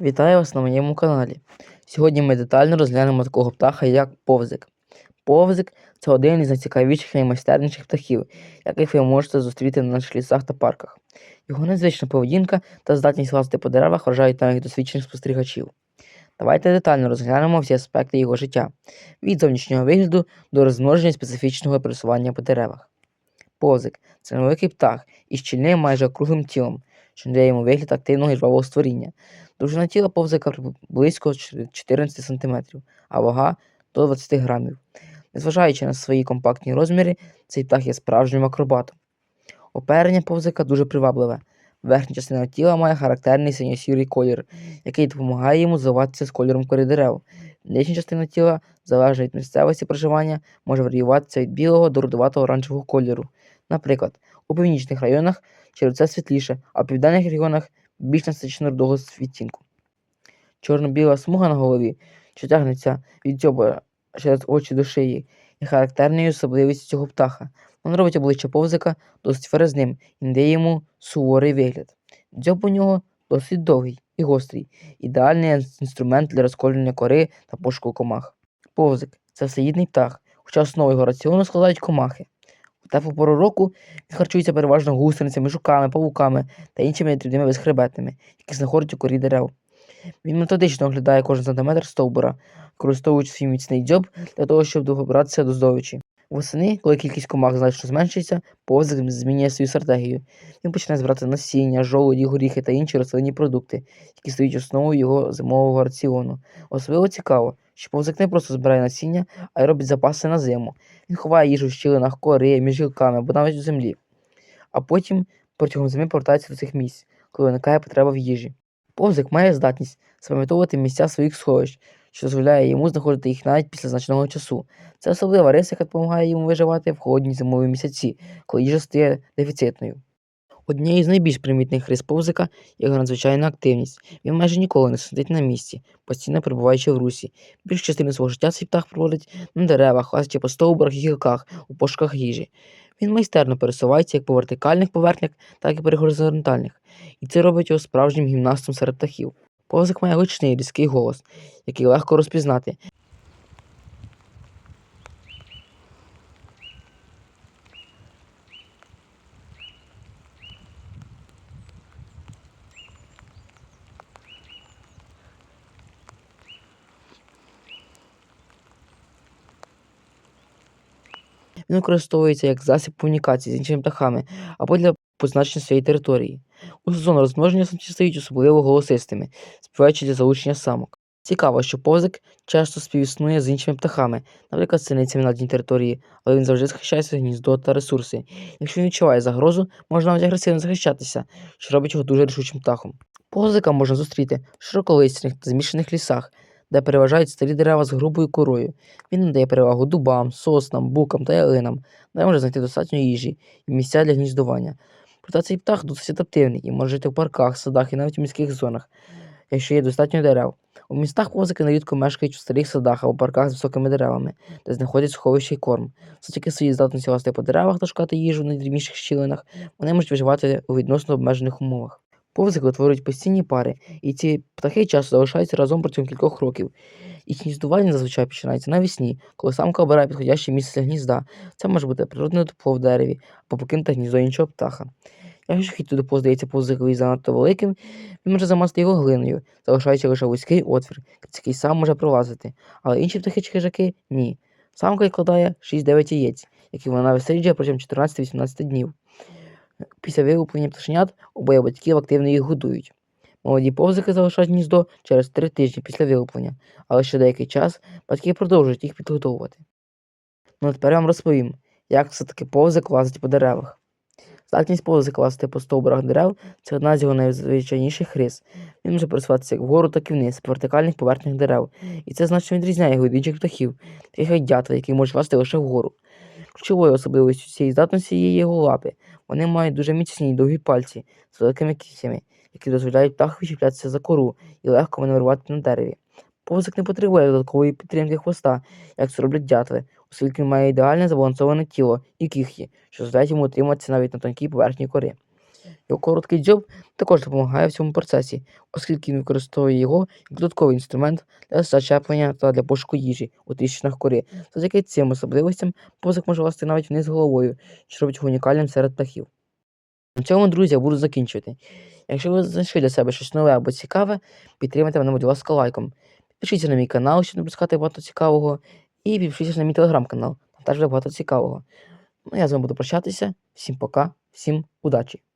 Вітаю вас на моєму каналі. Сьогодні ми детально розглянемо такого птаха, як повзик. Повзик це один із найцікавіших і наймайстерніших птахів, яких ви можете зустріти на наших лісах та парках. Його незвична поведінка та здатність лазити по деревах вражають навіть досвідчених спостерігачів. Давайте детально розглянемо всі аспекти його життя від зовнішнього вигляду до розмноження специфічного пересування по деревах. Повзик це невеликий птах із щільним майже округлим тілом, що надає йому вигляд активного і жвавого створіння. Довжина тіла повзика близько 14 см, а вага до 20 грамів. Незважаючи на свої компактні розміри, цей птах є справжнім акробатом. Оперення повзика дуже привабливе. Верхня частина тіла має характерний синьо-сірий колір, який допомагає йому зливатися з кольором кори дерев. Нижня частина тіла, залежно від місцевості проживання, може варіюватися від білого до рудуватого оранжевого кольору. Наприклад, у північних районах червоце світліше, а в південних регіонах більш насичено рудого відтінку. Чорно-біла смуга на голові, що тягнеться від дзьоба через очі до шиї, є характерною особливістю цього птаха. Вона робить обличчя повзика досить виразним і надає йому суворий вигляд. Дзьоб у нього досить довгий і гострий, ідеальний інструмент для розколювання кори та пошуку комах. Повзик це всеїдний птах, хоча основу його раціону складають комахи. У теплу пору року він харчується переважно гусеницями, жуками, павуками та іншими дрібними безхребетними, які знаходять у корі дерев. Він методично оглядає кожен сантиметр стовбура, використовуючи свій міцний дзьоб для того, щоб добратися до здобичі. Восени, коли кількість комах значно зменшується, повзик змінює свою стратегію. Він починає збирати насіння, жолуді, горіхи та інші рослинні продукти, які стають основою його зимового раціону. Особливо цікаво, що повзик не просто збирає насіння, а й робить запаси на зиму. Він ховає їжу в щілинах кори, між гілками або навіть у землі. А потім протягом зими повертається до цих місць, коли виникає потреба в їжі. Повзик має здатність запам'ятовувати місця своїх сховищ, що дозволяє йому знаходити їх навіть після значного часу. Це особлива риса, яка допомагає йому виживати в холодні зимові місяці, коли їжа стає дефіцитною. Однією з найбільш примітних рис повзика його надзвичайна активність. Він майже ніколи не сидить на місці, постійно перебуваючи в русі. Більшу частину свого життя цей птах проводить на деревах, лазячи по стовбурах і гілках у пошуках їжі. Він майстерно пересувається як по вертикальних поверхнях, так і по горизонтальних, і це робить його справжнім гімнастом серед птахів. Повзик має гучний різкий голос, який легко розпізнати. Він використовується як засіб комунікації з іншими птахами або для позначення своєї території. У сезон розмноження самці стають особливо голосистими, співаючи для залучення самок. Цікаво, що повзик часто співіснує з іншими птахами, наприклад, синицями на одній території, але він завжди захищає своє гніздо та ресурси. Якщо він відчуває загрозу, може навіть агресивно захищатися, що робить його дуже рішучим птахом. Повзика можна зустріти в широколистяних та змішаних лісах, де переважають старі дерева з грубою корою. Він надає перевагу дубам, соснам, букам та ялинам, де може знайти достатньо їжі і місця для гніздування. Проте цей птах досить адаптивний і може жити в парках, садах і навіть у міських зонах, якщо є достатньо дерев. У містах повзики нерідко мешкають у старих садах або парках з високими деревами, де знаходять сховище й корм. Завдяки своїй здатності лазити по деревах та шукати їжу в найдрібніших щілинах, вони можуть виживати у відносно обмежених умовах. Повзики утворюють постійні пари, і ці птахи часто залишаються разом протягом кількох років. Їх гніздування зазвичай починається навесні, коли самка обирає підходяще місце для гнізда. Це може бути природне дупло в дереві або покинуте гніздо іншого птаха. Якщо хід дупло здається повзикові занадто великим, він може замазати його глиною, залишаючи лише вузький отвір, який сам може пролазити, але інші птахи чи хижаки ні. Самка відкладає 6-9 яєць, які вона висиджує протягом 14-18 днів. Після вилуплення пташенят обоє батьків активно їх годують. Молоді повзики залишають гніздо через 3 тижні після вилуплення, але ще деякий час батьки продовжують їх підготовувати. Ну тепер я вам розповім, як все-таки повзик лазить по деревах. Здатність повзика лазити по стовбурах дерев це одна з його найзвичайніших рис. Він може пересуватися як вгору, так і вниз по вертикальних поверхнях дерев, і це значно відрізняє його від інших птахів, таких як дятел, який може лазити лише вгору. Ключовою особливістю цієї здатності є його лапи. Вони мають дуже міцні й довгі пальці з великими кігтями, які дозволяють птаху чіплятися за кору і легко маневрувати на дереві. Повзик не потребує додаткової підтримки хвоста, як це роблять дятли, оскільки він має ідеальне збалансоване тіло і кігті, що дозволяють йому утриматися навіть на тонкій поверхні кори. Його короткий дзьоб також допомагає в цьому процесі, оскільки він використовує його як додатковий інструмент для зачеплення та для пошуку їжі у тріщинах кори. Завдяки цим особливостям повзик може лазити навіть вниз головою, що робить його унікальним серед птахів. На цьому, друзі, я буду закінчувати. Якщо ви знайшли для себе щось нове або цікаве, підтримайте мене, будь ласка, лайком. Підпишіться на мій канал, щоб не пропускати багато цікавого, і підпишіться на мій телеграм-канал, там теж буде багато цікавого. Ну, я з вами буду прощатися. Всім пока, всім удачі!